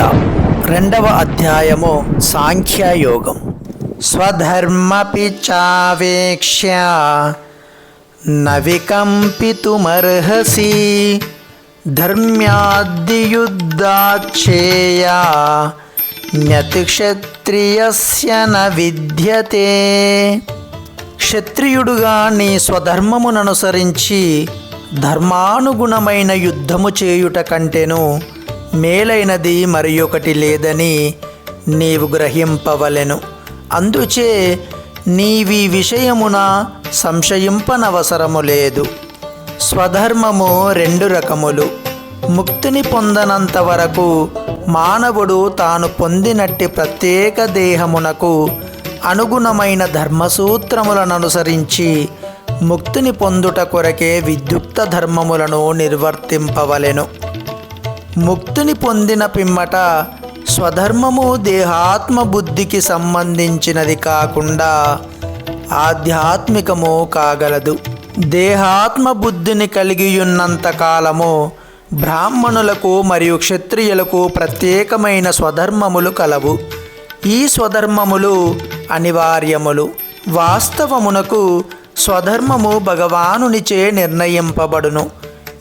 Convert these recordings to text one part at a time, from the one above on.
గీత రెండవ అధ్యాయము సాంఖ్యయోగం. స్వధర్మపి చావేక్ష్య నవికంపితుమర్హసి ధర్మ్యాద్యుద్ధాచ్చేయా న్యతిక్షత్రియస్య న విద్యతే. క్షత్రియుడుగా నీ స్వధర్మముననుసరించి ధర్మానుగుణమైన యుద్ధము చేయుట కంటేను మేలైనది మరి ఒకటి లేదని నీవు గ్రహింపవలెను. అందుచే నీవి విషయమున సంశయింపనవసరము లేదు. స్వధర్మము రెండు రకములు. ముక్తిని పొందనంత వరకు మానవుడు తాను పొందినట్టి ప్రత్యేక దేహమునకు అనుగుణమైన ధర్మసూత్రములను అనుసరించి ముక్తిని పొందుట కొరకే విద్యుక్త ధర్మములను నిర్వర్తింపవలెను. ముక్తిని పొందిన పిమ్మట స్వధర్మము దేహాత్మ బుద్ధికి సంబంధించినది కాకుండా ఆధ్యాత్మికము కాగలదు. దేహాత్మ బుద్ధిని కలిగియున్నంత కాలము బ్రాహ్మణులకు మరియు క్షత్రియులకు ప్రత్యేకమైన స్వధర్మములు కలవు. ఈ స్వధర్మములు అనివార్యములు. వాస్తవమునకు స్వధర్మము భగవానునిచే నిర్ణయింపబడును.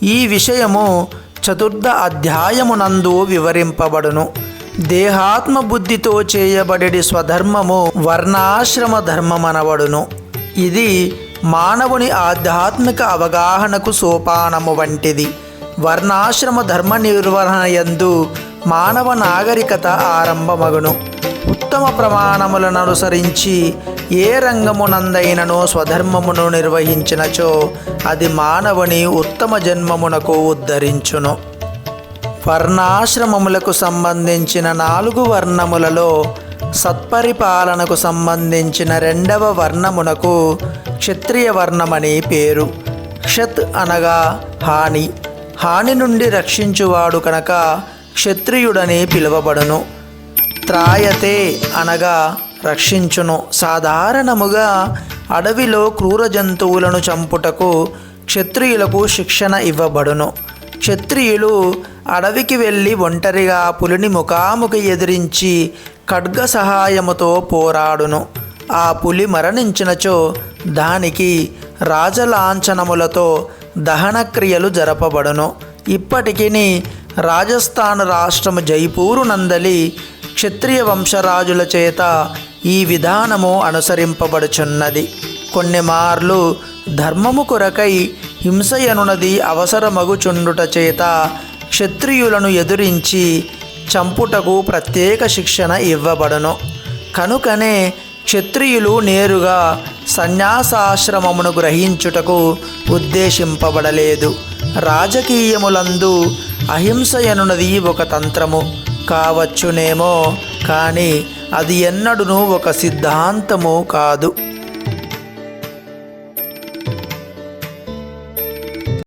ఈ విషయము చతుర్థ అధ్యాయమునందు వివరింపబడును. దేహాత్మ బుద్ధితో చేయబడి స్వధర్మము వర్ణాశ్రమ ధర్మమనబడును. ఇది మానవుని ఆధ్యాత్మిక అవగాహనకు సోపానము వంటిది. వర్ణాశ్రమ ధర్మ నిర్వహణ యందు మానవ నాగరికత ఆరంభమగును. ఉత్తమ ప్రమాణములను అనుసరించి ఏ రంగమునందైనను స్వధర్మమును నిర్వహించినచో అది మానవుని ఉత్తమ జన్మమునకు ఉద్ధరించును. వర్ణాశ్రమములకు సంబంధించిన నాలుగు వర్ణములలో సత్పరిపాలనకు సంబంధించిన రెండవ వర్ణమునకు క్షత్రియ వర్ణమని పేరు. క్షత్ అనగా హాని. హాని నుండి రక్షించువాడు కనుక క్షత్రియుడని పిలువబడును. త్రాయతే అనగా రక్షించును. సాధారణముగా అడవిలో క్రూర జంతువులను చంపుటకు క్షత్రియులకు శిక్షణ ఇవ్వబడును. క్షత్రియులు అడవికి వెళ్ళి ఒంటరిగా పులిని ముఖాముఖి ఎదిరించి ఖడ్గ సహాయముతో పోరాడును. ఆ పులి మరణించినచో దానికి రాజలాంఛనములతో దహనక్రియలు జరపబడును. ఇప్పటికిని రాజస్థాన్ రాష్ట్రము జైపూరు నందలి క్షత్రియ వంశరాజుల చేత ఈ విధానము అనుసరింపబడుచున్నది. కొన్ని మార్లు ధర్మము కొరకై హింసయనునది అవసరమగుచుండుట చేత క్షత్రియులను ఎదురించి చంపుటకు ప్రత్యేక శిక్షణ ఇవ్వబడును. కనుకనే క్షత్రియులు నేరుగా సన్యాసాశ్రమమును గ్రహించుటకు ఉద్దేశింపబడలేదు. రాజకీయములందు అహింసయనున్నది ఒక తంత్రము. కావచ్చునేమో కానీ అది ఎన్నడూను ఒక సిద్ధాంతము కాదు.